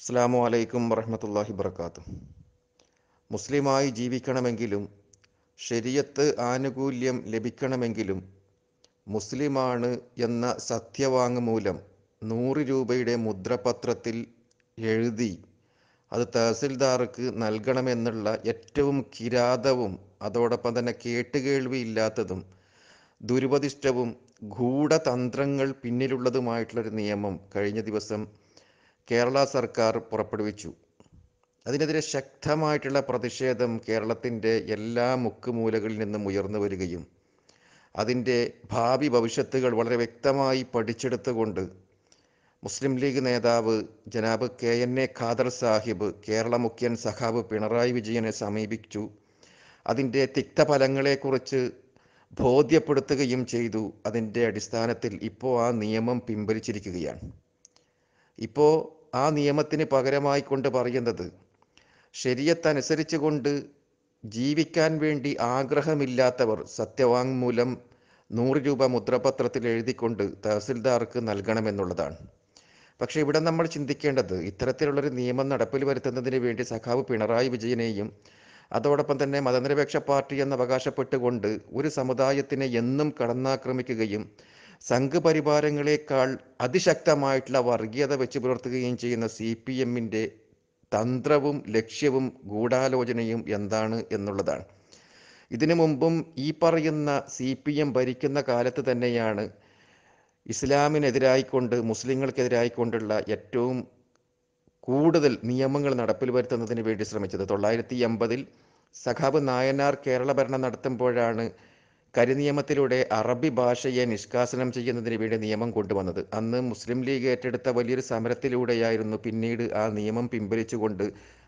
അസ്സാം വലൈക്കും വറഹമത്തല്ലാഹി വർക്കാത്തു മുസ്ലിമായി ജീവിക്കണമെങ്കിലും ശരിയത്ത് ആനുകൂല്യം ലഭിക്കണമെങ്കിലും മുസ്ലിമാണ് എന്ന സത്യവാങ്മൂലം നൂറ് രൂപയുടെ മുദ്രപത്രത്തിൽ എഴുതി അത് തഹസിൽദാർക്ക് നൽകണമെന്നുള്ള ഏറ്റവും കിരാതവും അതോടൊപ്പം തന്നെ കേട്ടുകേൾവിയില്ലാത്തതും ദുരുപദിഷ്ടവും ഗൂഢതന്ത്രങ്ങൾ പിന്നിലുള്ളതുമായിട്ടുള്ളൊരു നിയമം കഴിഞ്ഞ ദിവസം കേരള സർക്കാർ പുറപ്പെടുവിച്ചു. അതിനെതിരെ ശക്തമായിട്ടുള്ള പ്രതിഷേധം കേരളത്തിന്റെ എല്ലാ മുക്കുമൂലകളിൽ നിന്നും ഉയർന്നു വരികയും അതിന്റെ ഭാവി ഭവിഷ്യത്തുകൾ വളരെ വ്യക്തമായി പഠിച്ചെടുത്തുകൊണ്ട് മുസ്ലിം ലീഗ് നേതാവ് ജനാബ് K N A Khader Sahib Kerala മുഖ്യൻ സഖാബ് പിണറായി വിജയനെ സമീപിച്ചു. അതിന്റെ തിക്തഫലങ്ങളെക്കുറിച്ച് ബോധ്യപ്പെടുത്തുകയും ചെയ്തു. അതിന്റെ അടിസ്ഥാനത്തിൽ ഇപ്പോൾ ആ നിയമം പിൻവലിച്ചിരിക്കുകയാണ്. ഇപ്പോൾ ആ നിയമത്തിന് പകരമായി കൊണ്ട് പറയുന്നത് ശരീരത്തനുസരിച്ച് കൊണ്ട് ജീവിക്കാൻ വേണ്ടി ആഗ്രഹമില്ലാത്തവർ സത്യവാങ്മൂലം നൂറ് രൂപ മുദ്രപത്രത്തിൽ എഴുതിക്കൊണ്ട് തഹസിൽദാർക്ക് നൽകണമെന്നുള്ളതാണ്. പക്ഷേ ഇവിടെ നമ്മൾ ചിന്തിക്കേണ്ടത് ഇത്തരത്തിലുള്ളൊരു നിയമം നടപ്പിൽ വരുത്തുന്നതിന് വേണ്ടി സഖാവ് പിണറായി വിജയനെയും അതോടൊപ്പം തന്നെ മതനിരപേക്ഷ പാർട്ടി എന്ന് അവകാശപ്പെട്ടുകൊണ്ട് ഒരു സമുദായത്തിനെ എന്നും കടന്നാക്രമിക്കുകയും സംഘപരിവാരങ്ങളെക്കാൾ അതിശക്തമായിട്ടുള്ള വർഗീയത വെച്ച് പുലർത്തുകയും ചെയ്യുന്ന സി പി എമ്മിന്റെ തന്ത്രവും ലക്ഷ്യവും ഗൂഢാലോചനയും എന്താണ് എന്നുള്ളതാണ്. ഇതിനു മുമ്പും ഈ പറയുന്ന സി പി എം ഭരിക്കുന്ന കാലത്ത് തന്നെയാണ് ഇസ്ലാമിനെതിരായിക്കൊണ്ട് മുസ്ലിങ്ങൾക്കെതിരായിക്കൊണ്ടുള്ള ഏറ്റവും കൂടുതൽ നിയമങ്ങൾ നടപ്പിൽ വരുത്തുന്നതിന് വേണ്ടി ശ്രമിച്ചത്. തൊള്ളായിരത്തി എൺപതിൽ സഖാബ് നായനാർ കേരള ഭരണം നടത്തുമ്പോഴാണ് കരിനിയമത്തിലൂടെ അറബി ഭാഷയെ നിഷ്കാസനം ചെയ്യുന്നതിന് വേണ്ടി നിയമം കൊണ്ടുവന്നത്. അന്ന് മുസ്ലിം ലീഗ് ഏറ്റെടുത്ത വലിയൊരു സമരത്തിലൂടെയായിരുന്നു പിന്നീട് ആ നിയമം പിൻവലിച്ചുകൊണ്ട്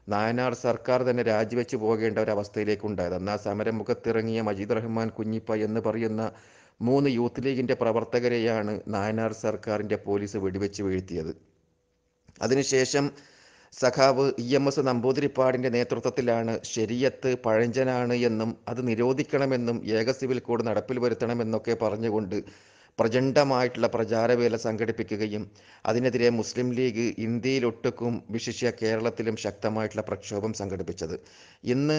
നായനാർ സർക്കാർ തന്നെ രാജിവെച്ചു പോകേണ്ട ഒരു അവസ്ഥയിലേക്ക് ഉണ്ടായത് അന്ന് ആ സമരമുഖത്തിറങ്ങിയ മജീദ് റഹ്മാൻ കുഞ്ഞിപ്പ എന്ന് പറയുന്ന മൂന്ന് യൂത്ത് ലീഗിന്റെ പ്രവർത്തകരെയാണ് നായനാർ സർക്കാരിന്റെ പോലീസ് വെടിവെച്ച് വീഴ്ത്തിയത്. അതിനുശേഷം സഖാവ് ഇ എം എസ് നമ്പൂതിരിപ്പാടിന്റെ നേതൃത്വത്തിലാണ് ശരിയത്ത് പഴഞ്ചനാണ് എന്നും അത് നിരോധിക്കണമെന്നും ഏക സിവിൽ കോഡ് നടപ്പിൽ വരുത്തണമെന്നൊക്കെ പറഞ്ഞുകൊണ്ട് പ്രചണ്ഡമായിട്ടുള്ള പ്രചാരവേല സംഘടിപ്പിക്കുകയും അതിനെതിരെ മുസ്ലിം ലീഗ് ഇന്ത്യയിലൊട്ടുക്കും വിശിഷ്യ കേരളത്തിലും ശക്തമായിട്ടുള്ള പ്രക്ഷോഭം സംഘടിപ്പിച്ചത്. ഇന്ന്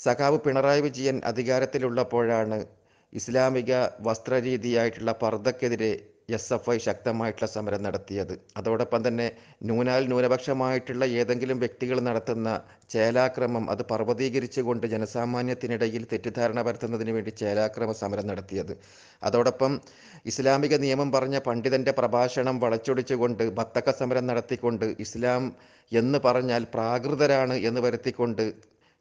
സഖാവ് പിണറായി വിജയൻ അധികാരത്തിലുള്ളപ്പോഴാണ് ഇസ്ലാമിക വസ്ത്രരീതിയായിട്ടുള്ള പർദ്ദക്കെതിരെ എസ് എഫ് ഐ ശക്തമായിട്ടുള്ള സമരം നടത്തിയത്. അതോടൊപ്പം തന്നെ ന്യൂനാൽ ന്യൂനപക്ഷമായിട്ടുള്ള ഏതെങ്കിലും വ്യക്തികൾ നടത്തുന്ന ചേലാക്രമം അത് പർവതീകരിച്ചുകൊണ്ട് ജനസാമാന്യത്തിനിടയിൽ തെറ്റിദ്ധാരണ പരത്തുന്നതിന് വേണ്ടി ചേലാക്രമ സമരം നടത്തിയത്. അതോടൊപ്പം ഇസ്ലാമിക നിയമം പറഞ്ഞ പണ്ഡിതന്റെ പ്രഭാഷണം വളച്ചൊടിച്ചുകൊണ്ട് ബത്തക്ക സമരം നടത്തിക്കൊണ്ട് ഇസ്ലാം എന്ന് പറഞ്ഞാൽ പ്രാകൃതരാണ് എന്ന് വരുത്തിക്കൊണ്ട്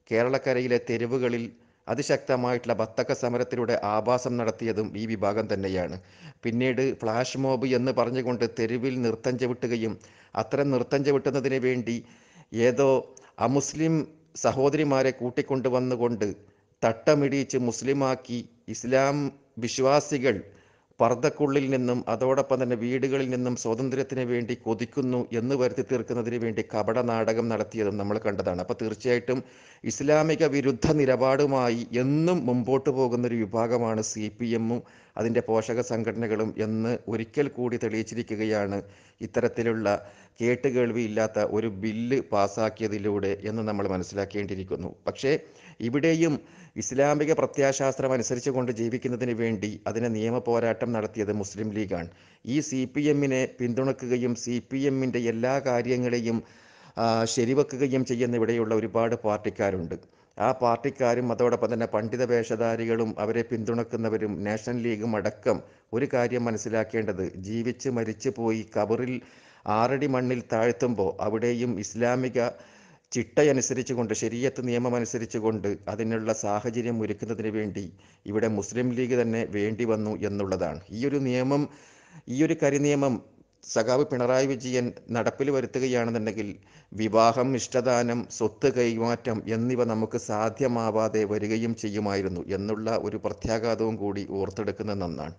കേരളക്കരയിലെ തെരുവുകളിൽ അതിശക്തമായിട്ടുള്ള ബത്തക്ക സമരത്തിലൂടെ ആഭാസം നടത്തിയതും ഈ വിഭാഗം തന്നെയാണ്. പിന്നീട് ഫ്ലാഷ് മോബ് എന്ന് പറഞ്ഞുകൊണ്ട് തെരുവിൽ നൃത്തം ചവിട്ടുകയും അത്തരം നൃത്തം ചവിട്ടുന്നതിന് വേണ്ടി ഏതോ അമുസ്ലിം സഹോദരിമാരെ കൂട്ടിക്കൊണ്ടുവന്നുകൊണ്ട് തട്ടമിടിച്ച് മുസ്ലിമാക്കി ഇസ്ലാം വിശ്വാസികൾ പർദ്ദക്കുള്ളിൽ നിന്നും അതോടൊപ്പം തന്നെ വീടുകളിൽ നിന്നും സ്വാതന്ത്ര്യത്തിന് വേണ്ടി കൊതിക്കുന്നു എന്ന് വരുത്തി തീർക്കുന്നതിന് വേണ്ടി കപട നാടകം നടത്തിയതും നമ്മൾ കണ്ടതാണ്. അപ്പോൾ തീർച്ചയായിട്ടും ഇസ്ലാമിക വിരുദ്ധ നിലപാടുമായി എന്നും മുമ്പോട്ട് പോകുന്ന ഒരു വിഭാഗമാണ് സി പി എമ്മും അതിന്റെ പോഷക സംഘടനകളും എന്ന് ഒരിക്കൽ കൂടി തെളിയിച്ചിരിക്കുകയാണ് ഇത്തരത്തിലുള്ള കേട്ടുകേൾവിയില്ലാത്ത ഒരു ബില്ല് പാസാക്കിയതിലൂടെ എന്ന് നമ്മൾ മനസ്സിലാക്കേണ്ടിയിരിക്കുന്നു. പക്ഷേ ഇവിടെയും ഇസ്ലാമിക പ്രത്യാശാസ്ത്രം അനുസരിച്ച് കൊണ്ട് ജീവിക്കുന്നതിന് വേണ്ടി അതിനെ നിയമ പോരാട്ടം നടത്തിയത് മുസ്ലിം ലീഗാണ്. ഈ സി പി എമ്മിനെ പിന്തുണക്കുകയും സി പി എമ്മിന്റെ എല്ലാ കാര്യങ്ങളെയും ശരിവെക്കുകയും ചെയ്യുന്ന ഇവിടെയുള്ള ഒരുപാട് പാർട്ടിക്കാരുണ്ട്. ആ പാർട്ടിക്കാരും അതോടൊപ്പം തന്നെ പണ്ഡിത വേഷധാരികളും അവരെ പിന്തുണക്കുന്നവരും നാഷണൽ ലീഗും അടക്കം ഒരു കാര്യം മനസ്സിലാക്കേണ്ടത് ജീവിച്ച് മരിച്ചു പോയി കബറിൽ ആറടി മണ്ണിൽ താഴ്ത്തുമ്പോൾ അവിടെയും ഇസ്ലാമിക ചിട്ടയനുസരിച്ച് കൊണ്ട് ശരീരത്ത് നിയമം അനുസരിച്ച് കൊണ്ട് അതിനുള്ള സാഹചര്യം ഒരുക്കുന്നതിന് വേണ്ടി ഇവിടെ മുസ്ലിം ലീഗ് തന്നെ വേണ്ടി വന്നു എന്നുള്ളതാണ്. ഈ ഒരു നിയമം ഈ ഒരു കരിനിയമം സഖാവ് പിണറായി വിജയൻ നടപ്പിൽ വരുത്തുകയാണെന്നുണ്ടെങ്കിൽ വിവാഹം ഇഷ്ടദാനം സ്വത്ത് കൈമാറ്റം എന്നിവ നമുക്ക് സാധ്യമാവാതെ വരികയും ചെയ്യുമായിരുന്നു എന്നുള്ള ഒരു പ്രത്യാഘാതവും കൂടി ഓർത്തെടുക്കുന്ന നന്നാണ്.